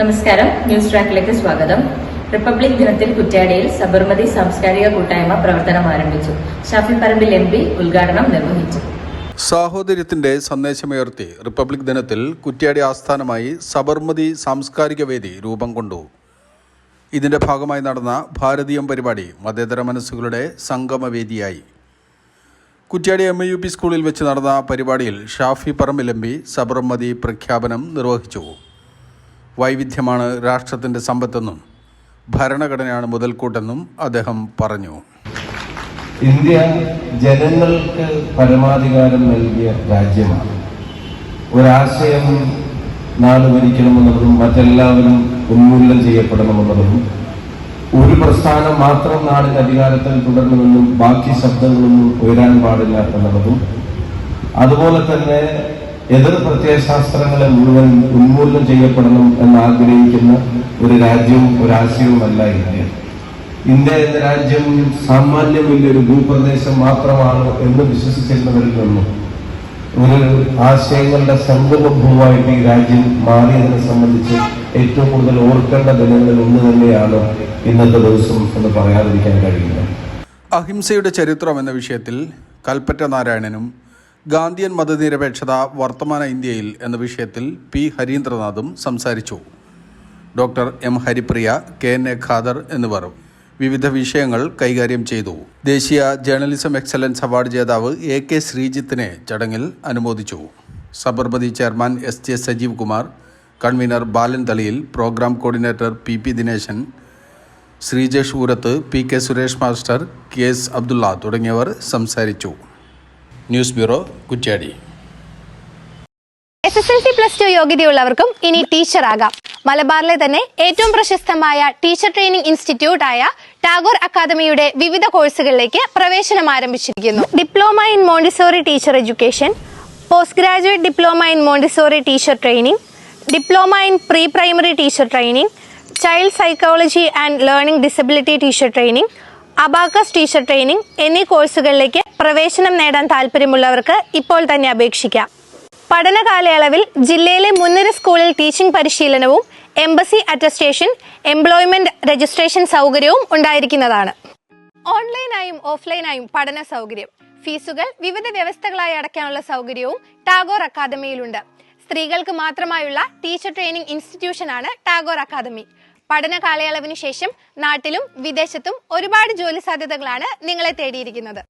നമസ്കാരം. ന്യൂസ് ട്രാക്കിലേക്ക് സ്വാഗതം. റിപ്പബ്ലിക് ദിനത്തിൽ കുറ്റ്യാടിയിൽ സബർമതി സാംസ്കാരിക കൂട്ടായ്മ പ്രവർത്തനം ആരംഭിച്ചു. ഷാഫി പറമ്പിൽ എം പി ഉദ്ഘാടനം നിർവഹിച്ചു. സാഹോദര്യത്തിന്റെ സന്ദേശമുയർത്തി റിപ്പബ്ലിക് ദിനത്തിൽ കുറ്റ്യാടി ആസ്ഥാനമായി സബർമതി സാംസ്കാരിക വേദി രൂപം കൊണ്ടു. ഇതിന്റെ ഭാഗമായി നടന്ന ഭാരതീയം പരിപാടി മതേതര മനസ്സുകളുടെ സംഗമവേദിയായി കുറ്റ്യാടി എം യു പി സ്കൂളിൽ വെച്ച് നടന്ന പരിപാടിയിൽ ഷാഫി പറമ്പിൽ സബർമതി പ്രഖ്യാപനം നിർവഹിച്ചു. വൈവിധ്യമാണ് രാഷ്ട്രത്തിന്റെ സമ്പത്തെന്നും ഭരണഘടനയാണ് മുതൽക്കൂട്ടെന്നും അദ്ദേഹം പറഞ്ഞു. ഇന്ത്യ ജനങ്ങൾക്ക് പരമാധികാരം നൽകിയ രാജ്യമാണ്. ഒരാശയം നാട് ഭരിക്കണമെന്നുള്ളതും മറ്റെല്ലാവരും ഉന്മൂലനം ചെയ്യപ്പെടണമെന്നുള്ളതും ഒരു പ്രസ്ഥാനം മാത്രം നാടിന് അധികാരത്തിൽ തുടരണമെന്നും ബാക്കി ശബ്ദങ്ങളൊന്നും ഉയരാൻ പാടില്ല എന്നുള്ളതും അതുപോലെ തന്നെ എതിർ പ്രത്യയശാസ്ത്രങ്ങളെ മുഴുവൻ ഉന്മൂലനം ചെയ്യപ്പെടണം എന്ന് ആഗ്രഹിക്കുന്ന ഒരു രാജ്യവും ഒരാശയവുമല്ല ഇന്ത്യ. ഇന്ത്യ എന്ന രാജ്യം സാമാന്യം ഒരു ഭൂപ്രദേശം മാത്രമാണ് എന്ന് വിശ്വസിച്ചിരുന്നവരിൽ നിന്നും. ഒരു ആശയങ്ങളുടെ സംഗമഭൂവായിട്ട് ഈ രാജ്യം മാറിയതിനെ സംബന്ധിച്ച് ഏറ്റവും കൂടുതൽ ഓർക്കേണ്ട ദിനങ്ങളിൽ ഒന്ന് തന്നെയാണ് ഇന്നത്തെ ദിവസം എന്ന് പറയാതിരിക്കാൻ കഴിയില്ല. അഹിംസയുടെ ചരിത്രം എന്ന വിഷയത്തിൽ കൽപ്പറ്റ നാരായണനും ഗാന്ധിയൻ മതനിരപേക്ഷത വർത്തമാന ഇന്ത്യയിൽ എന്ന വിഷയത്തിൽ പി ഹരീന്ദ്രനാഥും സംസാരിച്ചു. Doctor M Haripriya K N A Khader എന്നിവർ വിവിധ വിഷയങ്ങൾ കൈകാര്യം ചെയ്തു. ദേശീയ ജേർണലിസം എക്സലൻസ് അവാർഡ് ജേതാവ് എ കെ ശ്രീജിത്തിനെ ചടങ്ങിൽ അനുമോദിച്ചു. Sabarmati chairman S J Sajeev Kumar convener Balan Thaliyil programme coordinator P P Dineshan Sreejesh Oorath P K Suresh master K S Abdulla തുടങ്ങിയവർ സംസാരിച്ചു. News bureau Kuttiady. S S L C plus two യോഗ്യതയുള്ളവർക്കും ഇനി teacher ആകാം മലബാറിലെ തന്നെ ഏറ്റവും പ്രശസ്തമായ teacher training institute ആയ ടാഗോർ അക്കാദമിയുടെ വിവിധ കോഴ്സുകളിലേക്ക് പ്രവേശനം ആരംഭിച്ചിരിക്കുന്നു. Diploma in Montessori teacher education post graduate diploma in Montessori teacher training diploma in pre primary teacher training child psychology and learning disability teacher training abacus teacher training എന്നീ കോഴ്സുകളിലേക്ക് പ്രവേശനം നേടാൻ താല്പര്യമുള്ളവർക്ക് ഇപ്പോൾ തന്നെ അപേക്ഷിക്കാം. പഠന കാലയളവിൽ ജില്ലയിലെ മുൻനിര സ്കൂളിൽ ടീച്ചിംഗ് പരിശീലനവും എംബസി അറ്റസ്റ്റേഷൻ എംപ്ലോയ്മെന്റ് രജിസ്ട്രേഷൻ സൗകര്യവും ഉണ്ടായിരിക്കുന്നതാണ്. ഓൺലൈനായും ഓഫ്ലൈനായും പഠന സൗകര്യം ഫീസുകൾ വിവിധ വ്യവസ്ഥകളായി അടയ്ക്കാനുള്ള സൗകര്യവും ടാഗോർ അക്കാദമിയിലുണ്ട്. സ്ത്രീകൾക്ക് മാത്രമായുള്ള ടീച്ചർ ട്രെയിനിംഗ് ഇൻസ്റ്റിറ്റ്യൂഷനാണ് ടാഗോർ അക്കാദമി. പഠന കാലയളവിന് ശേഷം നാട്ടിലും വിദേശത്തും ഒരുപാട് ജോലി സാധ്യതകളാണ് നിങ്ങളെ തേടിയിരിക്കുന്നത്.